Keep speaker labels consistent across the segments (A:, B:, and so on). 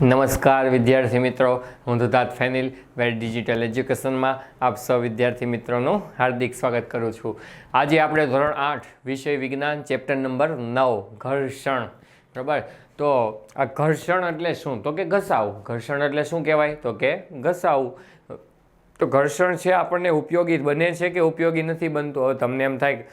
A: નમસ્કાર વિદ્યાર્થી મિત્રો. હું દુધાત ફેનિલ વેર ડિજિટલ એજ્યુકેશનમાં આપ સૌ વિદ્યાર્થી મિત્રોનું હાર્દિક સ્વાગત કરું છું. આજે આપણે ધોરણ આઠ, વિષય વિજ્ઞાન, ચેપ્ટર નંબર નવ, ઘર્ષણ. બરાબર? તો આ ઘર્ષણ એટલે શું? તો કે ઘસાવું. ઘર્ષણ એટલે શું કહેવાય? તો કે ઘસાવું. તો ઘર્ષણ છે આપણને ઉપયોગી બને છે કે ઉપયોગી નથી બનતું? હવે તમને એમ થાય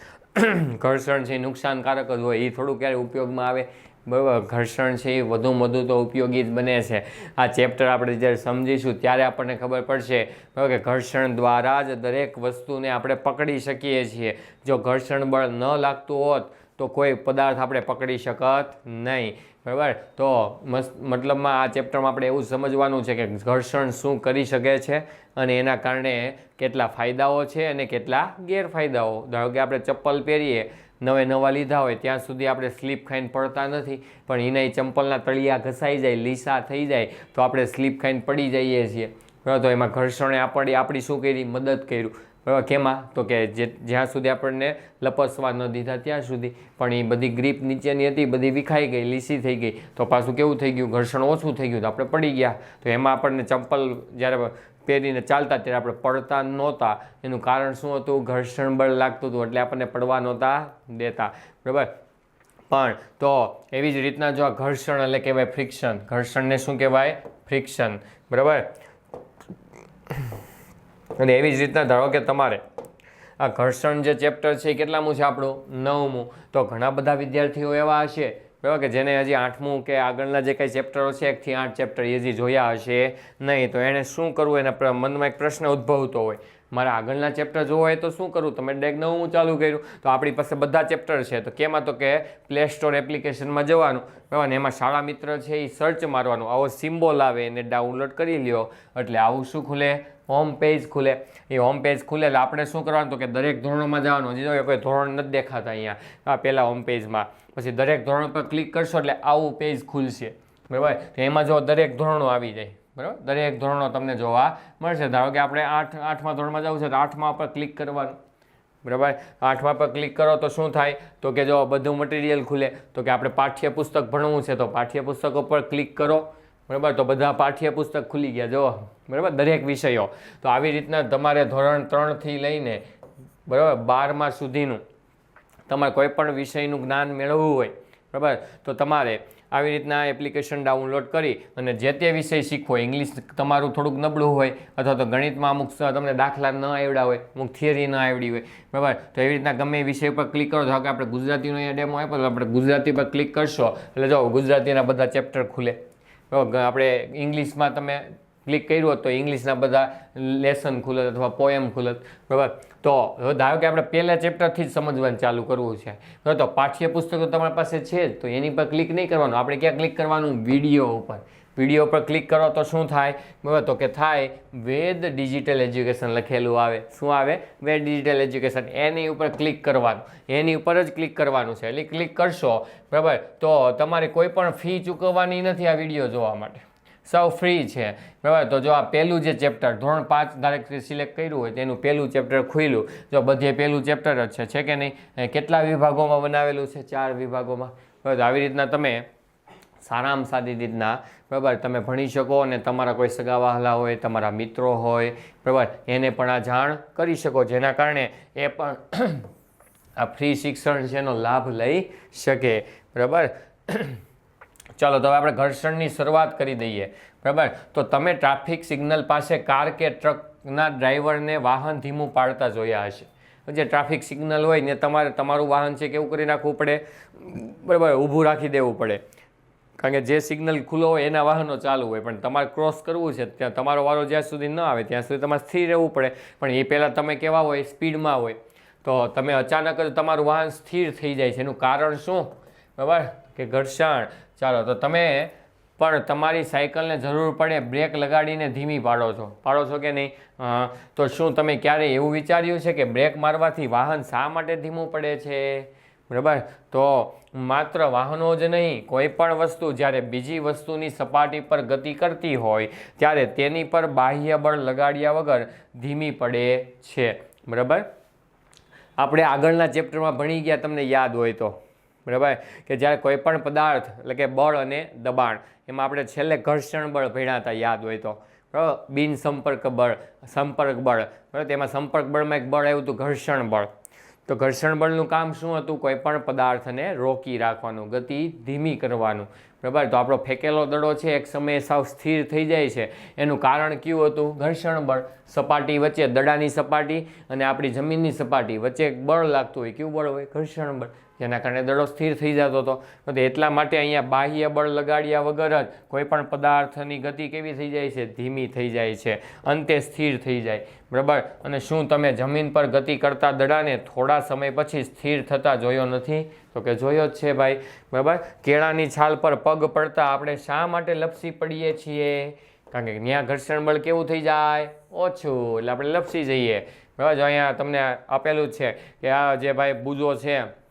A: ઘર્ષણ છે નુકસાનકારક જ હોય, એ થોડું ક્યારે ઉપયોગમાં આવે? બરાબર, ઘર્ષણ છે એ વધુમાં વધુ તો ઉપયોગી જ બને છે. આ ચેપ્ટર આપણે જ્યારે સમજીશું ત્યારે આપણને ખબર પડશે, બરાબર, કે ઘર્ષણ દ્વારા જ દરેક વસ્તુને આપણે પકડી શકીએ છીએ. જો ઘર્ષણ બળ ન લાગતું હોત, તો કોઈ પદાર્થ આપણે પકડી શકત નહીં. બરાબર? તો મતલબમાં આ ચેપ્ટરમાં આપણે એવું સમજવાનું છે કે ઘર્ષણ શું કરી શકે છે અને એના કારણે કેટલા ફાયદાઓ છે અને કેટલા ગેરફાયદાઓ. ધારો કે આપણે ચપ્પલ પહેરીએ નવે નવા લીધા હોય ત્યાં સુધી આપણે સ્લીપ ખાઈને પડતા નથી, પણ એના ચંપલના તળિયા ઘસાઈ જાય, લીસા થઈ જાય, તો આપણે સ્લીપ ખાઈને પડી જઈએ છીએ. તો એમાં ઘર્ષણે આપણે આપણી શું કરી? મદદ કર્યું. કેમાં? તો કે જે જ્યાં સુધી આપણને લપસવા ન દીધા ત્યાં સુધી. પણ એ બધી ગ્રીપ નીચેની હતી, બધી વિખાઈ ગઈ, લીસી થઈ ગઈ. તો પાછું કેવું થઈ ગયું? ઘર્ષણ ઓછું થઈ ગયું તો આપણે પડી ગયા. તો એમાં આપણને ચંપલ જ્યારે પહેરીને ચાલતા ત્યારે આપણે પડતા નહોતા. એનું કારણ શું હતું? ઘર્ષણ બળ લાગતું હતું એટલે આપણને પડવા નહોતા દેતા. બરાબર? પણ તો એવી જ રીતના જો આ ઘર્ષણ એટલે કહેવાય ફ્રિક્શન ઘર્ષણને શું કહેવાય? ફ્રિક્શન બરાબર? અને એવી જ રીતના ધારો કે તમારે આ ઘર્ષણ જે ચેપ્ટર છે એ કેટલામું છે આપણું? નવમું. તો ઘણા બધા વિદ્યાર્થીઓ એવા હશે, બરાબર, કે જેને હજી આઠમું કે આગળના જે કંઈ ચેપ્ટરો છે એકથી આઠ ચેપ્ટર હજી જોયા હશે નહીં. તો એણે શું કરવું? એના મનમાં એક પ્રશ્ન ઉદ્ભવતો હોય. મારે આગળના ચેપ્ટર જોવો હોય તો શું કરું? તમે ડેક નવું ચાલુ કર્યું, તો આપણી પાસે બધા ચેપ્ટર છે. તો કેમાં તો કે પ્લે સ્ટોર એપ્લિકેશનમાં જવાનું. બરાબર એમાં શાળા મિત્ર છે એ સર્ચ મારવાનું. આવો સિમ્બોલ આવે એને ડાઉનલોડ કરી લ્યો. એટલે આવું શું ખુલે? હોમ પેજ ખુલે. એ હોમ પેજ ખુલે એટલે આપણે શું કરવાનું? તો કે દરેક ધોરણોમાં જવાનું. હજી કોઈ ધોરણ નથી દેખાતા અહીંયા. આ પહેલાં હોમ પેજમાં પછી દરેક ધોરણ પર ક્લિક કરશો એટલે આવું પેજ ખુલશે. બરાબર? તો એમાં જો દરેક ધોરણો આવી જાય. બરાબર? દરેક ધોરણો તમને જોવા મળશે. ધારો કે આપણે આઠ આઠમા ધોરણમાં જવું છે, તો આઠમા પર ક્લિક કરવાનું. બરાબર? આઠમા પર ક્લિક કરો તો શું થાય? તો કે જો બધું મટીરિયલ ખુલે, તો કે આપણે પાઠ્યપુસ્તક ભણવું છે, તો પાઠ્યપુસ્તકો પર ક્લિક કરો. બરાબર? તો બધા પાઠ્યપુસ્તક ખુલી ગયા. જો બરાબર? દરેક વિષયો. તો આવી રીતના તમારે ધોરણ ત્રણથી લઈને, બરાબર? બારમા સુધીનું તમારે કોઈ પણ વિષયનું જ્ઞાન મેળવવું હોય, બરાબર? તો તમારે આવી રીતના એપ્લિકેશન ડાઉનલોડ કરી અને જે તે વિષય શીખવો ઇંગ્લિશ તમારું થોડુંક નબળું હોય અથવા તો ગણિતમાં અમુક તમને દાખલા ન આવડ્યા હોય, અમુક થિયરી ન આવડી હોય, બરાબર? તો એવી રીતના ગમે એ વિષય પર ક્લિક કરો. તો કે આપણે ગુજરાતીનો અહીંયા ડેમો આપ્યો આપણે ગુજરાતી પર ક્લિક કરશો. એટલે જો ગુજરાતીના બધા ચેપ્ટર ખુલે. આપણે ઇંગ્લિશમાં તમે ક્લિક કર્યું હોત તો ઇંગ્લિશના બધા લેસન ખુલત અથવા પોએમ ખુલત, બરાબર? તો હવે ધારો કે આપણે પહેલા ચેપ્ટરથી જ સમજવાનું ચાલુ કરવું છે. બરાબર તો પાઠ્યપુસ્તકો તમારી પાસે છે જ, તો એની પર ક્લિક નહીં કરવાનું. આપણે ક્યાં ક્લિક કરવાનું? વીડિયો ઉપર. વીડિયો પર ક્લિક કરો તો શું થાય? બરાબર, તો કે થાય, વેદ ડિજિટલ એજ્યુકેશન લખેલું આવે. શું આવે? વેદ ડિજિટલ એજ્યુકેશન. એની ઉપર ક્લિક કરવાનું. એની ઉપર જ ક્લિક કરવાનું છે. એટલે ક્લિક કરશો, બરાબર? તો તમારે કોઈ પણ ફી ચૂકવવાની નથી આ વીડિયો જોવા માટે. સૌ ફ્રી છે. બરાબર? તો જો આ પહેલું જે ચેપ્ટર ધોરણ પાંચ ધારે સિલેક્ટ કર્યું હોય તેનું પહેલું ચેપ્ટર ખુલ્યું. જો બધે પહેલું ચેપ્ટર જ છે કે નહીં? કેટલા વિભાગોમાં બનાવેલું છે? ચાર વિભાગોમાં. બરાબર? આવી રીતના તમે સારામાં સાદી રીતના, બરાબર, તમે ભણી શકો અને તમારા કોઈ સગાવહાલા હોય, તમારા મિત્રો હોય, બરાબર, એને પણ આ જાણ કરી શકો. જેના કારણે એ પણ આ ફ્રી શિક્ષણ છે એનો લાભ લઈ શકે. બરાબર? ચાલો, તો હવે આપણે ઘર્ષણની શરૂઆત કરી દઈએ. બરાબર? તો તમે ટ્રાફિક સિગ્નલ પાસે કાર કે ટ્રકના ડ્રાઈવરને વાહન ધીમું પાડતા જોયા હશે. જે ટ્રાફિક સિગ્નલ હોય ને તમારે, તમારું વાહન છે કેવું કરી નાખવું પડે? બરાબર, ઊભું રાખી દેવું પડે. કારણ કે જે સિગ્નલ ખુલ્લો હોય એના વાહનો ચાલુ હોય, પણ તમારે ક્રોસ કરવું છે, ત્યાં તમારો વારો જ્યાં સુધી ન આવે, ત્યાં સુધી તમારે સ્થિર રહેવું પડે. પણ એ પહેલાં તમે કેવા હોય, સ્પીડમાં હોય. તો તમે અચાનક જ તમારું વાહન સ્થિર થઈ જાય છે. એનું કારણ શું? બરાબર? કે ઘર્ષણ. ચાલો, તો તમે પણ તમારી સાયકલને જરૂર પડે બ્રેક લગાડીને ધીમી પાડો છો. પાડો છો કે નહીં? તો શું તમે ક્યારે એવું વિચાર્યું છે કે બ્રેક મારવાથી વાહન શા માટે ધીમું પડે છે? બરાબર? તો માત્ર વાહનો જ નહીં, કોઈ પણ વસ્તુ જ્યારે બીજી વસ્તુની સપાટી પર ગતિ કરતી હોય, ત્યારે તેની પર બાહ્ય બળ લગાડ્યા વગર ધીમી પડે છે. બરાબર? આપણે આગળના ચેપ્ટરમાં ભણી ગયા, તમને યાદ હોય તો. બરાબર? કે જ્યારે કોઈ પણ પદાર્થ, એટલે કે બળ અને દબાણ, એમાં આપણે છેલ્લે ઘર્ષણ બળ ભણ્યા હતા, યાદ હોય તો. બરાબર? બિન બળ, સંપર્ક બળ. બરાબર? તેમાં સંપર્ક બળમાં એક બળ આવ્યું હતું, ઘર્ષણ બળ. તો ઘર્ષણ બળનું કામ શું હતું? કોઈ પણ પદાર્થને રોકી રાખવાનું, ગતિ ધીમી કરવાનું. બરાબર? તો આપણો ફેંકેલો દડો છે, એક સમયે સાવ સ્થિર થઈ જાય છે. એનું કારણ કયું હતું? ઘર્ષણ બળ. સપાટી વચ્ચે દડાની સપાટી અને આપણી જમીનની સપાટી વચ્ચે એક બળ લાગતું હોય. કયું બળ હોય? ઘર્ષણ બળ. જેના કારણે દડો સ્થિર થઈ જતો હતો. તો એટલા માટે અહીંયા બાહ્ય બળ લગાડ્યા વગર જ કોઈપણ પદાર્થની ગતિ કેવી થઈ જાય છે? ધીમી થઈ જાય છે. અંતે સ્થિર થઈ જાય. બરાબર? અને શું તમે જમીન પર ગતિ કરતા દડાને થોડા સમય પછી સ્થિર થતા જોયો નથી? તો કે જોયો જ છે ભાઈ. બરાબર? કેળાની છાલ પર પગ પડતા આપણે શા માટે લપસી પડીએ છીએ? કારણ કે ત્યાં ઘર્ષણ બળ કેવું થઈ જાય? ઓછું. એટલે આપણે લપસી જઈએ. બરાબર? જો અહીંયા તમને આપેલું છે કે આ જે ભાઈ બુજો છે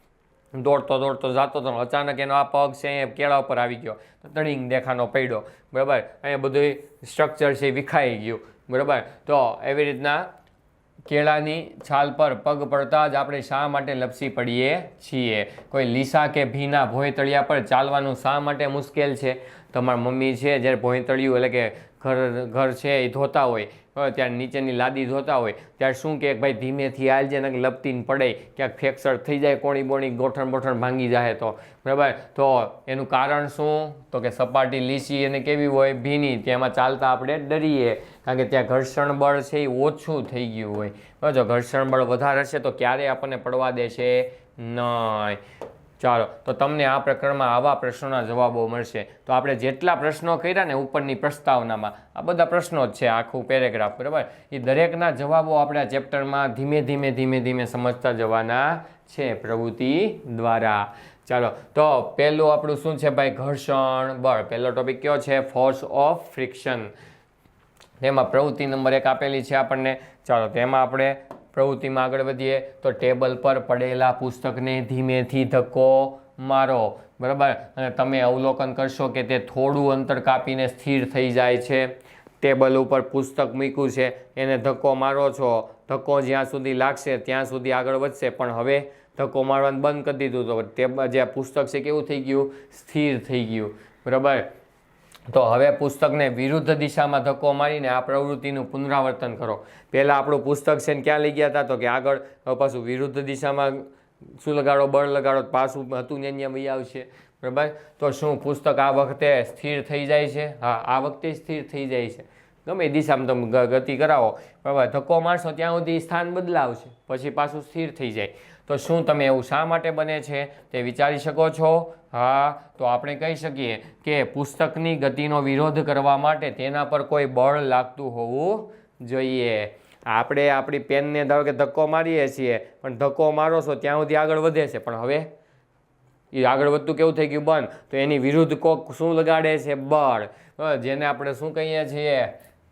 A: દોડતો દોડતો જતો હતો અચાનક એનો આ પગ છે એ કેળા ઉપર આવી ગયો. તો તણીંગ દેખાનો પડ્યો. બરાબર? અહીંયા બધું સ્ટ્રક્ચર છે એ વિખાઈ ગયું. બરાબર? તો એવી રીતના કેળાની છાલ પર પગ પડતા જ આપણે શા માટે લપસી પડીએ છીએ? કોઈ લીસા કે ભીના ભોંયતળિયા પર ચાલવાનું શા માટે મુશ્કેલ છે? તમારા મમ્મી છે, જ્યારે ભોંયતળિયું એટલે કે ઘર ઘર છે એ ધોતા હોય ત્યારે નીચેની લાદી ધોતા હોય, ત્યારે શું કે ભાઈ ધીમેથી હાલજે ને લપટીને પડે, ક્યાંક ફ્રેક્ચર થઈ જાય, કોણી બોણી ગોઠણ બોઠણ ભાંગી જાય તો. બરાબર? તો એનું કારણ શું? તો કે સપાટી લીસી અને કેવી હોય? ભીની. તેમાં ચાલતા આપણે ડરીએ. કારણ કે ત્યાં ઘર્ષણ બળ છે એ ઓછું થઈ ગયું હોય. બરાબર જો ઘર્ષણ બળ વધારે હશે તો ક્યારે આપણને પડવા દેશે? નહીં. ચાલો, તો તમને આ પ્રકરણમાં આવા પ્રશ્નોના જવાબો મળશે. તો આપણે જેટલા પ્રશ્નો કર્યા ને ઉપરની પ્રસ્તાવનામાં, આ બધા પ્રશ્નો જ છે આખું પેરેગ્રાફ, બરાબર? એ દરેકના જવાબો આપણે આ ચેપ્ટરમાં ધીમે ધીમે ધીમે ધીમે સમજતા જવાના છે પ્રવૃત્તિ દ્વારા. ચાલો, તો પહેલું આપણું શું છે ભાઈ? ઘર્ષણ, બળ. પહેલો ટોપિક કયો છે? Force of friction. તેમાં પ્રવૃત્તિ નંબર એક આપેલી છે આપણને. ચાલો, તેમાં આપણે પ્રવૃત્તિમાં આગળ વધીએ તો ટેબલ પર પડેલા પુસ્તકને ધીમેથી ધક્કો મારો. બરાબર? અને તમે અવલોકન કરશો કે તે થોડું અંતર કાપીને સ્થિર થઈ જાય છે. ટેબલ ઉપર પુસ્તક મૂક્યું છે, એને ધક્કો મારો છો. ધક્કો જ્યાં સુધી લાગશે ત્યાં સુધી આગળ વધશે, પણ હવે ધક્કો મારવાનું બંધ કરી દીધું. તો જે પુસ્તક છે કેવું થઈ ગયું? સ્થિર થઈ ગયું. બરાબર? તો હવે પુસ્તકને વિરુદ્ધ દિશામાં ધક્કો મારીને આ પ્રવૃત્તિનું પુનરાવર્તન કરો. પહેલાં આપણું પુસ્તક છે ને ક્યાં લઈ ગયા હતા તો કે આગળ પાછું વિરુદ્ધ દિશામાં શું લગાડો, બળ લગાડો? પાછું હતું ને અહીંયા વહી આવશે. બરાબર? તો શું પુસ્તક આ વખતે સ્થિર થઈ જાય છે? હા, આ વખતે સ્થિર થઈ જાય છે. ગમે દિશામાં તમે ગતિ કરાવો. બરાબર? ધક્કો મારશો ત્યાં સુધી સ્થાન બદલાવશે. પછી પાછું સ્થિર થઈ જાય. તો શું તમે એવું શા માટે બને છે તે વિચારી શકો છો? હા, તો આપણે કહી શકીએ કે પુસ્તકની ગતિનો વિરોધ કરવા માટે તેના પર કોઈ બળ લાગતું હોવું જોઈએ. આપણે આપણી પેનને ધારો કે ધક્કો મારીએ છીએ, પણ ધક્કો મારો છો ત્યાં સુધી આગળ વધે છે. પણ હવે એ આગળ વધતું કેવું થઈ ગયું? બંધ. તો એની વિરુદ્ધ કોક શું લગાડે છે? બળ. જેને આપણે શું કહીએ છીએ?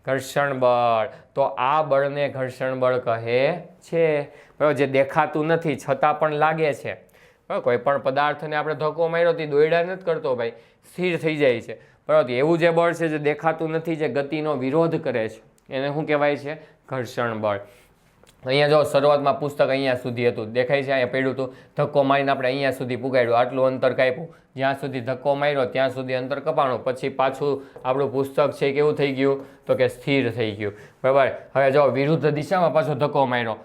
A: ઘર્ષણ બળ. તો આ બળને ઘર્ષણ બળ કહે છે. બરાબર, જે દેખાતું નથી, છતાં પણ લાગે છે. બરાબર કોઈ પણ પદાર્થને આપણે ધક્કો માર્યો તે દોયડા નથી કરતો ભાઈ. સ્થિર થઈ જાય છે. બરાબર એવું જે બળ છે જે દેખાતું નથી, જે ગતિનો વિરોધ કરે છે, એને શું કહેવાય છે? ઘર્ષણ બળ. અહીંયા જો શરૂઆતમાં પુસ્તક અહીંયા સુધી હતું. દેખાય છે, અહીંયા પડ્યું હતું. ધક્કો મારીને આપણે અહીંયા સુધી પુગાડ્યું. આટલું અંતર કાપ્યું. જ્યાં સુધી ધક્કો માર્યો, ત્યાં સુધી અંતર કપાણું. પછી પાછું આપણું પુસ્તક છે કેવું થઈ ગયું? તો કે સ્થિર થઈ ગયું. બરાબર? હવે જો વિરુદ્ધ દિશામાં પાછો ધક્કો માર્યો.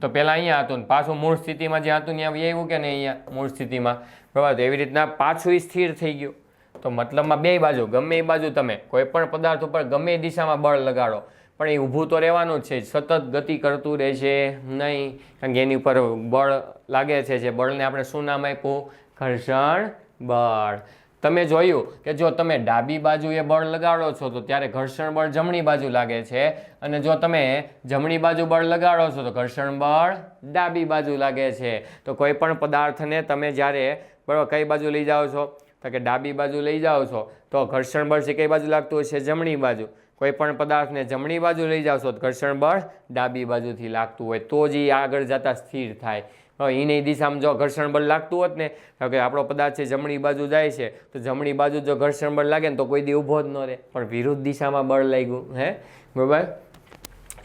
A: તો પહેલાં અહીંયા હતું ને, પાછું મૂળ સ્થિતિમાં જ્યાં હતું ત્યાં આવ્યું કે નહીં અહીંયા મૂળ સ્થિતિમાં? બરાબર એવી રીતના પાછું એ સ્થિર થઈ ગયું. તો મતલબમાં બે બાજુ, ગમે એ બાજુ તમે, કોઈ પણ પદાર્થ ઉપર ગમે દિશામાં બળ લગાડો, પણ એ ઊભું તો રહેવાનું જ છે, સતત ગતિ કરતું રહેશે નહીં, કારણ કે એની ઉપર બળ લાગે છે જે બળને આપણે શું નામ આપ્યું? ઘર્ષણ બળ. તમે જોયું કે જો તમે ડાબી બાજુએ બળ લગાડો છો તો ત્યારે ઘર્ષણ બળ જમણી બાજુ લાગે છે. અને જો તમે જમણી બાજુ બળ લગાડો છો તો ઘર્ષણ બળ ડાબી બાજુ લાગે છે. તો કોઈ પણ પદાર્થને તમે જ્યારે બરાબર કઈ બાજુ લઈ જાઓ છો? તો કે ડાબી બાજુ લઈ જાઓ છો, તો ઘર્ષણ બળ છે કઈ બાજુ લાગતું છે? જમણી બાજુ. કોઈ પણ પદાર્થને જમણી બાજુ લઈ જાઓ છો તો ઘર્ષણ બળ ડાબી બાજુથી લાગતું હોય તો જ એ આગળ જતાં સ્થિર થાય. એની દિશામાં જો ઘર્ષણ બળ લાગતું હોત ને કે આપણો પદાર્થ છે જમણી બાજુ જાય છે, તો જમણી બાજુ જો ઘર્ષણ બળ લાગે ને, તો કોઈ દી ઊભો જ ન રહે. પણ વિરુદ્ધ દિશામાં બળ લાગ્યું, હે? બરાબર?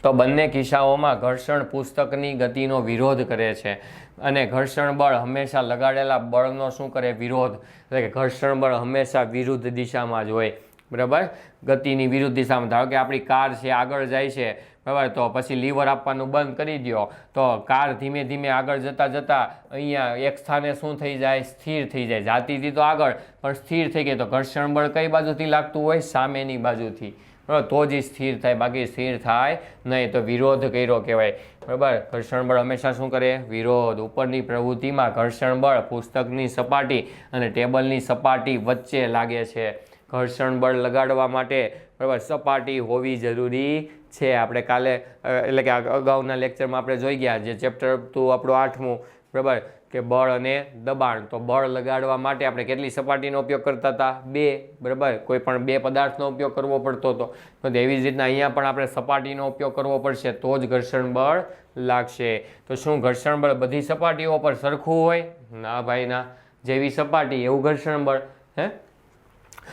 A: તો બંને કિસ્સાઓમાં ઘર્ષણ પુસ્તકની ગતિનો વિરોધ કરે છે. અને ઘર્ષણ બળ હંમેશા લગાડેલા બળનો શું કરે? વિરોધ. એટલે કે ઘર્ષણ બળ હંમેશા વિરુદ્ધ દિશામાં જ હોય. બરાબર? ગતિની વિરુદ્ધ દિશામાં. ધારો કે આપણી કાર છે, આગળ જાય છે બરાબર તો પછી લીવર આપવાનું બંધ કરી દો તો કાર ધીમે ધીમે આગળ જતાં જતાં અહીંયા એક સ્થાને શું થઈ જાય? સ્થિર થઈ જાય. જાતિથી તો આગળ, પણ સ્થિર થઈ ગઈ. તો ઘર્ષણ બળ કઈ બાજુથી લાગતું હોય? સામેની બાજુથી. બરાબર? તો જ સ્થિર થાય. બાકી સ્થિર થાય નહીં તો વિરોધ કર્યો કહેવાય. બરાબર? ઘર્ષણ બળ હંમેશા શું કરે? વિરોધ. ઉપરની પ્રવૃત્તિમાં ઘર્ષણ બળ પુસ્તકની સપાટી અને ટેબલની સપાટી વચ્ચે લાગે છે. ઘર્ષણ બળ લગાડવા માટે બરાબર સપાટી હોવી જરૂરી છે. આપણે કાલે એટલે કે અગાઉના લેક્ચરમાં આપણે જોઈ ગયા જે ચેપ્ટર હતું આપણું આઠમું, બરાબર? કે બળ અને દબાણ. તો બળ લગાડવા માટે આપણે કેટલી સપાટીનો ઉપયોગ કરતા હતા? બે, બરાબર? કોઈ પણ બે પદાર્થનો ઉપયોગ કરવો પડતો હતો. તો એવી જ રીતના અહીંયા પણ આપણે સપાટીનો ઉપયોગ કરવો પડશે. તો જ ઘર્ષણ બળ લાગશે. તો શું ઘર્ષણ બળ બધી સપાટીઓ પર સરખું હોય? ના ભાઈ, ના. જેવી સપાટી, એવું ઘર્ષણ બળ. હે?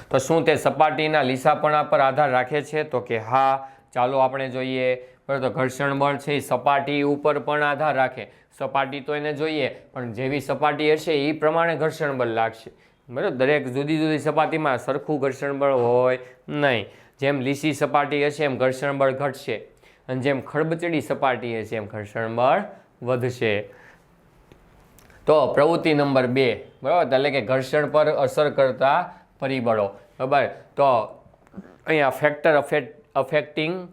A: તો શું તે સપાટીના લીસાપણા પર આધાર રાખે છે? તો કે હા. ચાલો આપણે જોઈએ. બરાબર, તો ઘર્ષણ બળ છે એ સપાટી ઉપર પણ આધાર રાખે. સપાટી તો એને જોઈએ, પણ જેવી સપાટી હશે એ પ્રમાણે ઘર્ષણ બળ લાગશે. બરાબર, દરેક જુદી જુદી સપાટીમાં સરખું ઘર્ષણ બળ હોય નહીં. જેમ લીસી સપાટી હશે, એમ ઘર્ષણ બળ ઘટશે. અને જેમ ખડબચડી સપાટી હશે, એમ ઘર્ષણ બળ વધશે. તો પ્રવૃત્તિ નંબર બે. બરાબર, એટલે કે ઘર્ષણ પર અસર કરતા પરિબળો બરાબર? તો અહીંયા ફેક્ટર અફેક્ટિંગ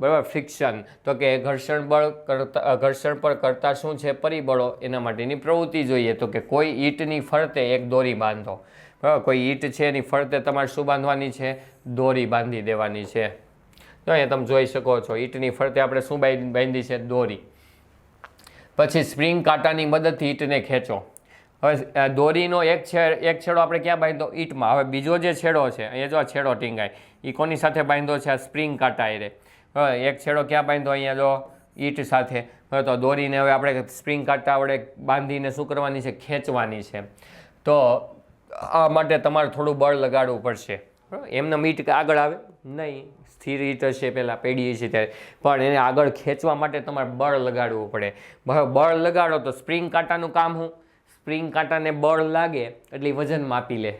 A: બરાબર? ફ્રિક્શન તો કે ઘર્ષણ બળ કરતા, ઘર્ષણ પર કરતા શું છે? પરિબળો એના માટેની પ્રવૃત્તિ જોઈએ તો કે કોઈ ઈંટની ફરતે એક દોરી બાંધો. બરાબર? કોઈ ઈંટ છે એની ફરતે તમારે શું બાંધવાની છે? દોરી બાંધી દેવાની છે. તો અહીંયા તમે જોઈ શકો છો, ઈંટની ફરતે આપણે શું બાંધી છે? દોરી. પછી સ્પ્રિંગ કાંટાની મદદથી ઈંટને ખેંચો. હવે દોરીનો એક છેડ, એક છેડો આપણે ક્યાં બાંધો ઈંટમાં. હવે બીજો જે છેડો છે, અહીંયા જો આ છેડો ટીંગાય એ કોની સાથે બાંધો છે? આ સ્પ્રિંગ કાંટા એ હવે, એક છેડો ક્યાં બાંધો અહીંયા જો, ઈંટ સાથે. હવે તો દોરીને હવે આપણે સ્પ્રિંગ કાંટા વડે બાંધીને શું કરવાની છે? ખેંચવાની છે. તો આ માટે તમારે થોડું બળ લગાડવું પડશે. એમને મીટ આગળ આવે? નહીં. સ્થિર ઈટ હશે પહેલાં પેઢી છે ત્યારે. પણ એને આગળ ખેંચવા માટે તમારે બળ લગાડવું પડે. બળ લગાડો તો સ્પ્રિંગ કાંટાનું કામ શું? સ્પ્રિંગ કાંટાને બળ લાગે એટલે વજન માપી લે.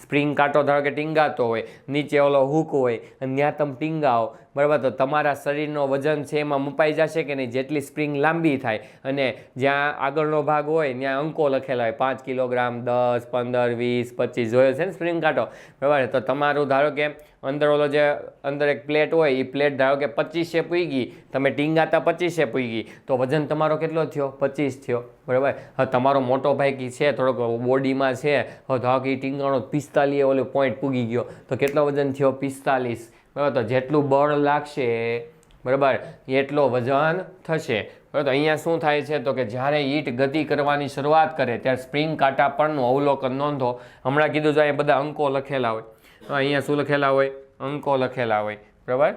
A: સ્પ્રિંગ કાંટો ધારો કે ટીંગાતો હોય, નીચે ઓલો હૂક હોય, અને ત્યાં તમે ટીંગાવો બરાબર? તો તમારા શરીરનો વજન છે એમાં મપાઈ જશે કે નહીં? જેટલી સ્પ્રિંગ લાંબી થાય અને જ્યાં આગળનો ભાગ હોય, ત્યાં અંકો લખેલા હોય. પાંચ કિલોગ્રામ, દસ, પંદર, વીસ, પચીસ, જોયો છે ને સ્પ્રિંગ કાંટો? બરાબર? તો તમારું ધારો કે અંદર ઓલો જે અંદર એક પ્લેટ હોય એ પ્લેટ ધારો કે પચીસે પૂગી તમે ટીંગાતા પચીસે પૂગી તો વજન તમારો કેટલો થયો? પચીસ થયો. બરાબર? હવે તમારો મોટો ભાઈ કી છે, થોડોક બોડીમાં છે, હવે ધારો કે એ ટીંગાણો પિસ્તાલીસ ઓલો પોઈન્ટ પૂગી ગયો. તો કેટલો વજન થયો? પિસ્તાલીસ. બરાબર, તો જેટલું બળ લાગશે, બરાબર, એટલો વજન થશે. બરાબર, તો અહીંયા શું થાય છે? તો કે જ્યારે ઈંટ ગતિ કરવાની શરૂઆત કરે, ત્યારે સ્પ્રિંગ કાંટા પરનું અવલોકન નોંધો. હમણાં કીધું જો બધા અંકો લખેલા હોય. તો અહીંયા શું લખેલા હોય? અંકો લખેલા હોય. બરાબર?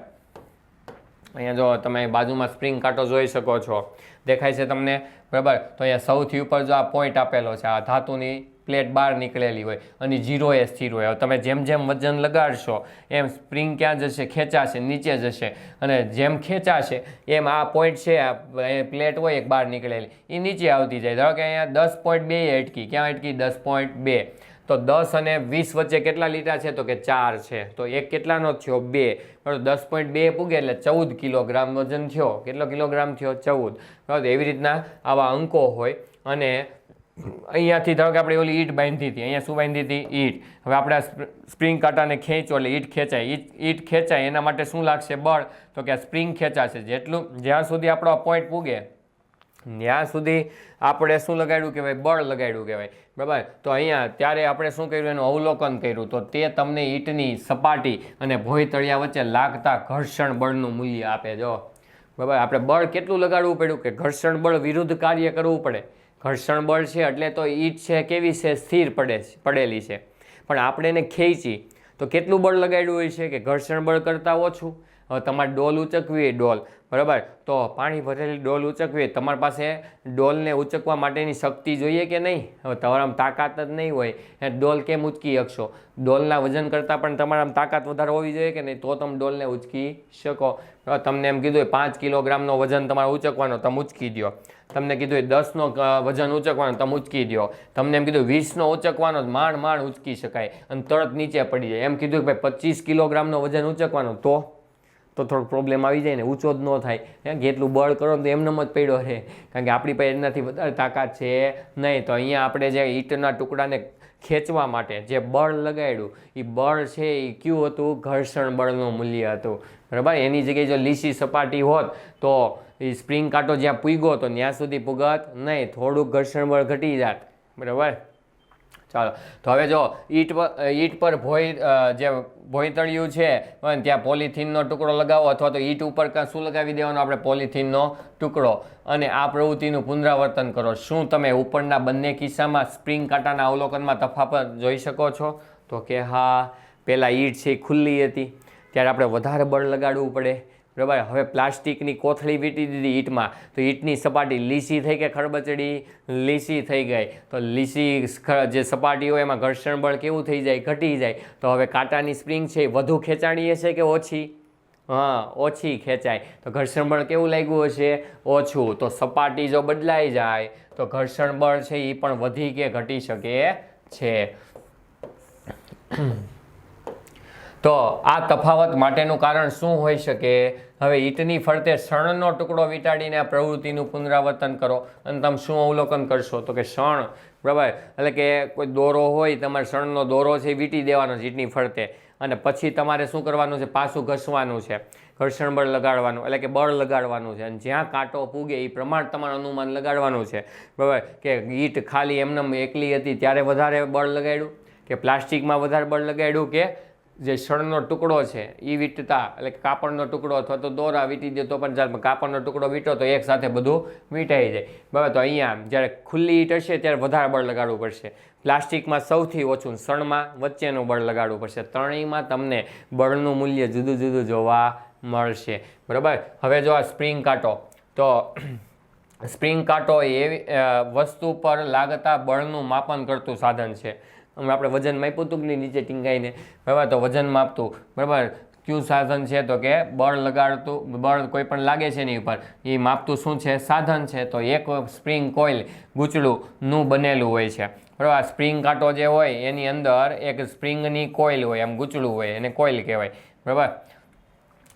A: અહીંયા જો તમે બાજુમાં સ્પ્રિંગ કાંટો જોઈ શકો છો. દેખાય છે તમને? બરાબર? તો અહીંયા સૌથી ઉપર જો આ પોઈન્ટ આપેલો છે, આ ધાતુની પ્લેટ બહાર નીકળેલી હોય અને જીરો એ સ્થિર હોય. તમે જેમ જેમ વજન લગાડશો, એમ સ્પ્રિંગ ક્યાં જશે? ખેંચાશે, નીચે જશે. અને જેમ ખેંચાશે, એમ આ પોઈન્ટ છે, આ પ્લેટ હોય, એક બહાર નીકળેલી. એ નીચે આવતી જાય. ધારો કે અહીંયા દસ પોઈન્ટ બે અટકી. ક્યાં અટકી? દસ પોઈન્ટ બે. તો દસ અને વીસ વચ્ચે કેટલા લીટા છે? તો કે ચાર છે. તો એક કેટલાનો થયો? બે. બરાબર દસ પોઈન્ટ બે પૂગે એટલે ચૌદ કિલોગ્રામ વજન થયો. કેટલો કિલોગ્રામ થયો? ચૌદ. બરાબર એવી રીતના આવા અંકો હોય અને અહીંયાથી ધારો કે આપણે ઓલી ઈંટ બાંધી હતી, અહીંયા શું બાંધી હતી? ઈંટ. હવે આપણે સ્પ્રિંગ કાંટાને ખેંચો એટલે ઈટ ખેંચાય. ઈટ ઈટ ખેંચાય, એના માટે શું લાગશે? બળ. તો કે આ સ્પ્રિંગ ખેંચાશે. જેટલું, જ્યાં સુધી આપણો પોઈન્ટ પૂગે, ત્યાં સુધી આપણે શું લગાડ્યું કહેવાય? બળ લગાડ્યું કહેવાય. બરાબર? તો અહીંયા ત્યારે આપણે શું કર્યું? એનું અવલોકન કર્યું. તો તે તમને ઈંટની સપાટી અને ભોય તળિયા વચ્ચે લાગતા ઘર્ષણ બળનું મૂલ્ય આપે જો બરાબર? આપણે બળ કેટલું લગાડવું પડ્યું? કે ઘર્ષણ બળ વિરુદ્ધ કાર્ય કરવું પડે. ઘર્ષણ બળ છે એટલે તો ઈટ છે કેવી છે? સ્થિર પડે પડેલી છે. પણ આપણે એને ખેંચી, તો કેટલું બળ લગાડ્યું હોય છે કે ઘર્ષણ બળ કરતાં ઓછું? તમારે ડોલ ઉચકવી ડોલ, બરાબર? તો પાણી ભરેલી ડોલ ઉચકવી, તમારી પાસે ડોલને ઉચકવા માટેની શક્તિ જોઈએ કે નહીં? હવે તમારામાં તાકાત જ નહીં હોય. એ ડોલ કેમ ઉચકી શકશો? ડોલના વજન કરતાં પણ તમારામાં તાકાત વધારે હોવી જોઈએ કે નહીં? તો તમે ડોલને ઉચકી શકો. તમને એમ કીધું પાંચ કિલોગ્રામનો વજન તમારે ઉચકવાનો, તમે ઉચકી દો તમને કીધું હોય, દસનો વજન ઉચકવાનો, તમે ઉચકી દો તમને એમ કીધું વીસનો ઉચકવાનો માંડ માંડ ઉચકી શકાય અને તરત નીચે પડી જાય. એમ કીધું કે ભાઈ, પચીસ કિલોગ્રામનો વજન ઉચકવાનો, તો? તો થોડોક પ્રોબ્લેમ આવી જાય ને, ઊંચો જ ન થાય. જેટલું બળ કરો તો એમનેમ જ પડ્યો રહે. કારણ કે આપણી પાસે એનાથી વધારે તાકાત છે નહીં. તો અહીંયા આપણે જે ઈંટના ટુકડાને ખેંચવા માટે જે બળ લગાડ્યું એ બળ છે એ કયું હતું? ઘર્ષણ બળનું મૂલ્ય હતું. બરાબર? એની જગ્યાએ જો લીસી સપાટી હોત, તો એ સ્પ્રિંગ કાંટો જ્યાં પૂગ્યો તો ત્યાં સુધી પૂગત નહીં. થોડુંક ઘર્ષણ બળ ઘટી જાત. બરાબર? ચાલો. તો હવે જો ઈટ ઈટ પર ભોય જે ભોયતળિયું છે હોય ત્યાં પોલિથીનનો ટુકડો લગાવો અથવા તો ઈટ ઉપર કાં શું લગાવી દેવાનો? આપણે પોલિથીનનો ટુકડો. અને આ પ્રવૃત્તિનું પુનરાવર્તન કરો. શું તમે ઉપરના બંને કિસ્સામાં સ્પ્રિંગ કાંટાના અવલોકનમાં તફાવત જોઈ શકો છો? તો કે હા પહેલાં ઈટ છે એ ખુલ્લી હતી. ત્યારે આપણે વધારે બળ લગાડવું પડે. બરાબર હવે પ્લાસ્ટિકની કોથળી વીંટી દીધી ઈંટમાં. તો ઈંટની સપાટી લીસી થઈ કે ખરબચડી લીસી થઈ ગઈ. તો લીસી જે સપાટી હોય એમાં ઘર્ષણ બળ કેવું થઈ જાય? ઘટી જાય. તો હવે કાંટાની સ્પ્રિંગ છે એ વધુ ખેંચાણીએ છે કે ઓછી? હા, ઓછી ખેંચાય. તો ઘર્ષણ બળ કેવું લાગ્યું હશે? ઓછું. તો સપાટી જો બદલાઈ જાય, તો ઘર્ષણ બળ છે એ પણ વધી કે ઘટી શકે છે. તો આ તફાવત માટેનું કારણ શું હોઈ શકે? હવે ઈંટની ફરતે શણનો ટુકડો વીંટાડીને આ પ્રવૃત્તિનું પુનરાવર્તન કરો અને તમે શું અવલોકન કરશો? તો કે શણ, બરાબર? એટલે કે કોઈ દોરો હોય, તમારે શણનો દોરો છે એ વીંટી દેવાનો છે ઈંટની ફરતે. અને પછી તમારે શું કરવાનું છે? પાછું ઘસવાનું છે. ઘર્ષણ બળ લગાડવાનું, એટલે કે બળ લગાડવાનું છે. અને જ્યાં કાંટો પૂગે એ પ્રમાણ તમારું અનુમાન લગાડવાનું છે. બરાબર? કે ઈંટ ખાલી એમને એકલી હતી, ત્યારે વધારે બળ લગાડ્યું? કે પ્લાસ્ટિકમાં વધારે બળ લગાડ્યું? કે જે શણનો ટુકડો છે એ વીંટતા, એટલે કાપડનો ટુકડો અથવા તો દોરા વીંટી દે તો પણ ચાલે કાપડનો ટુકડો વીંટો તો એક સાથે બધું વીંટાઈ જાય. બરાબર તો અહીંયા જ્યારે ખુલ્લી ઈટ હશે ત્યારે વધારે બળ લગાડવું પડશે. પ્લાસ્ટિકમાં સૌથી ઓછું શણમાં વચ્ચેનું બળ લગાડવું પડશે. ત્રણેયમાં તમને બળનું મૂલ્ય જુદું જુદું જોવા મળશે. બરાબર? હવે જો આ સ્પ્રિંગ કાંટો, તો સ્પ્રિંગ કાંટો એવી વસ્તુ પર લાગતા બળનું માપન કરતું સાધન છે. હમણાં આપણે વજન માપ્યું હતું કે નીચે ટીંગાઈને? બરાબર તો વજન માપતું. બરાબર? કયું સાધન છે તો કે બળ લગાડતું, બળ કોઈ પણ લાગે છે એની ઉપર, એ માપતું શું છે? સાધન છે. તો એક સ્પ્રિંગ કોઇલ ગૂંચળુંનું બનેલું હોય છે. બરાબર? સ્પ્રિંગ કાંટો જે હોય એની અંદર એક સ્પ્રિંગની કોઇલ હોય, આમ ગૂંચળું હોય, એને કોઇલ કહેવાય. બરાબર?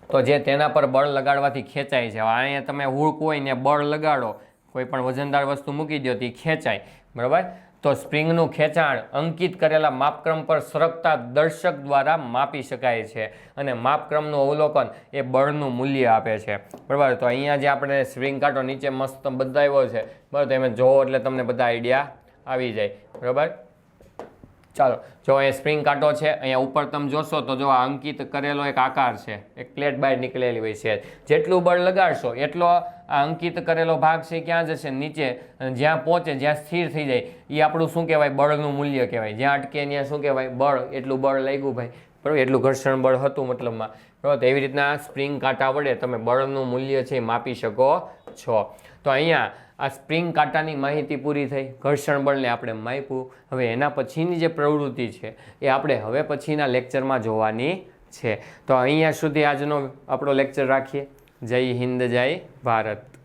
A: તો જે તેના પર બળ લગાડવાથી ખેંચાય છે. અહીંયા તમે હુક હોય ને બળ લગાડો, કોઈ પણ વજનદાર વસ્તુ મૂકી દો તો ખેંચાય. બરાબર? તો સ્પ્રિંગનું ખેંચાણ અંકિત કરેલા માપક્રમ પર સરકતા દર્શક દ્વારા માપી શકાય છે અને માપક્રમનું અવલોકન એ બળનું મૂલ્ય આપે છે. બરાબર, તો અહીંયા જે આપણે સ્પ્રિંગ કાંટો નીચે મસ્ત બતાવ્યો છે, બરાબર તમે જોવો એટલે તમને બધા આઈડિયા આવી જાય. બરાબર? ચાલો, જો એ સ્પ્રિંગ કાંટો છે, અહીંયા ઉપર તમે જોશો તો જો આ અંકિત કરેલો એક આકાર છે, એક પ્લેટ બહાર નીકળેલી હોય છે. જેટલું બળ લગાડશો, એટલો આ અંકિત કરેલો ભાગ છે ક્યાં જશે? નીચે, જ્યાં પહોંચે, જ્યાં સ્થિર થઈ જાય. એ આપણું શું કહેવાય? બળનું મૂલ્ય કહેવાય. જ્યાં અટકે ત્યાં શું કહેવાય? બળ, એટલું બળ લાગ્યું ભાઈ. બરાબર? એટલું ઘર્ષણ બળ હતું મતલબમાં. બરાબર? એવી રીતના સ્પ્રિંગ કાંટા વડે તમે બળનું મૂલ્ય છે માપી શકો છો. તો અહીંયા આ સ્પ્રિંગ કાંટાની માહિતી પૂરી થઈ, ઘર્ષણ બળને આપણે માપ્યું. હવે એના પછીની જે પ્રવૃત્તિ છે, એ આપણે હવે પછીના લેક્ચરમાં જોવાની છે. તો અહીંયા સુધી આજનો આપણો લેક્ચર રાખીએ. જય હિન્દ, જય ભારત.